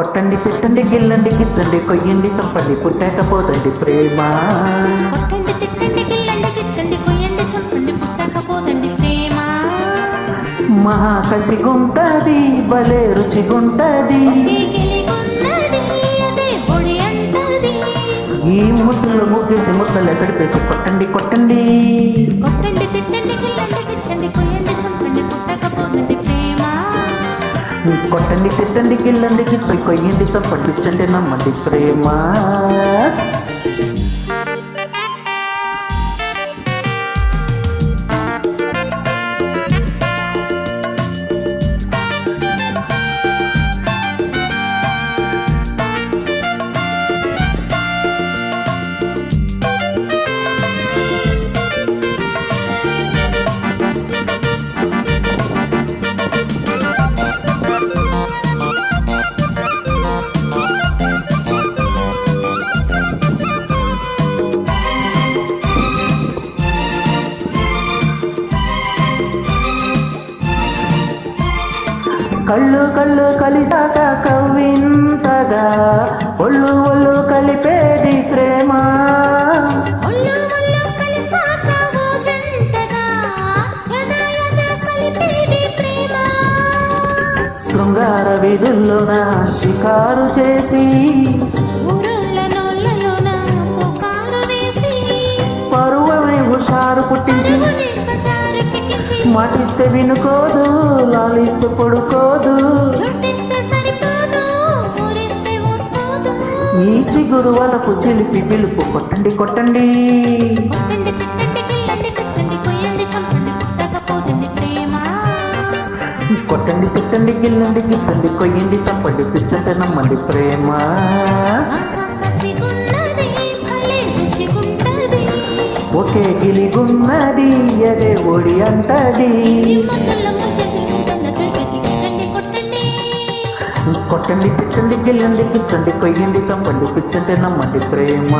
కొట్టండి తిట్టండి గిల్లండి గిచ్చండి కొయ్యండి చంపండి పుట్టకపోదండి ప్రేమ. కొట్టండి తిట్టండి గిల్లండి గిచ్చండి కొయ్యండి చంపండి పుట్టకపోదండి ప్రేమ. మహా కసిగుంటది భలే రుచిగుంటది. ఈ ముద్దలు ముగ్గేసి ముద్దలు ఎక్కడిపేసి కొట్టండి కొట్టండి. కొట్టండి తిట్టండి గిల్లండి గిచ్చండి కొట్టండి తిట్టండి గిల్లండి గిచ్చండి కొయ్యండి చంపండి ఇచ్చండి నమ్మండి ప్రేమ. కళ్ళు కళ్ళు కలిసాక కవ్వింతగా ఒళ్ళు ఒళ్ళు కలిపేది ప్రేమ. శృంగార విధుల్లోన షికారు చేసి పరువమై హుషారు పుట్టించి మాటిస్తే వినుకోదు లాలిస్తే పడుకోదు. ఈ చిగురు వలపు చిలిపి పిలుపు కొట్టండి కొట్టండి. కొట్టండి తిట్టండి గిల్లండి గిచ్చండి కొయ్యండి చంపండి పుట్టకపోతుంది ప్రేమ. కొట్టండి అంటది కొట్టండి కొట్టండి కొట్టండి తిట్టండి గిల్లండి కొయ్యండి చంపండి పిచ్చండి నమ్మండి ప్రేమ.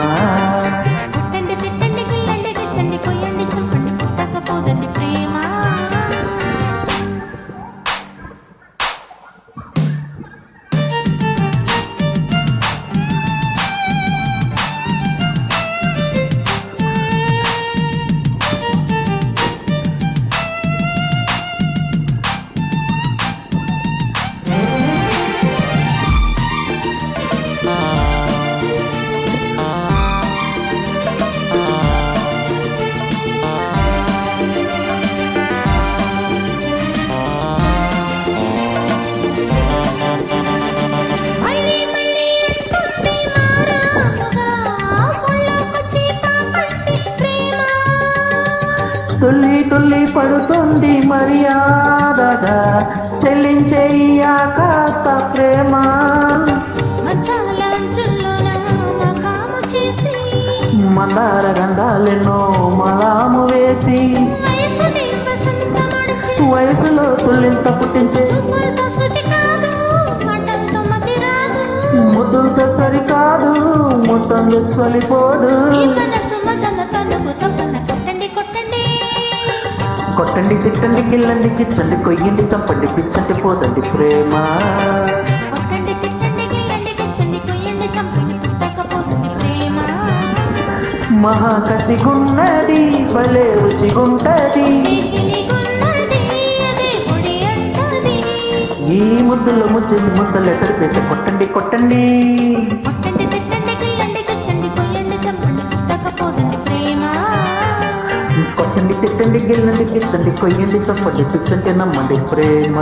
తుల్లి పడుతుంది మర్యాదగా. చెల్లించేయ్యా కాస్త ప్రేమ. మందార గంధాలెన్నో మలాము వేసి. వయసులో తుల్లింత పుట్టించే. ముద్దులతో సరికాదు ముద్దందు చలిపోడు కొట్టండి కొట్టండి. కొట్టండి తిట్టండి గిల్లండి కిచ్చండి కొయ్యండి చంపండి పిచ్చండి పోదండి ప్రేమ. కొట్టండి తిట్టండి గిల్లండి గిచ్చండి కొయ్యండి చంపండి పుట్టకపోతుంది ప్రేమ. మహా కసిగున్నది భలే రుచిగుంటది ఈ ముద్దులు ముచ్చేసి ముద్దలు ఎతరిపేసి కొట్టండి. కొట్టండి కొట్టండి గిల్లండి కిచ్చండి కొయ్యండి చప్పండి పిచ్చండి నమ్మండి. ప్రేమ.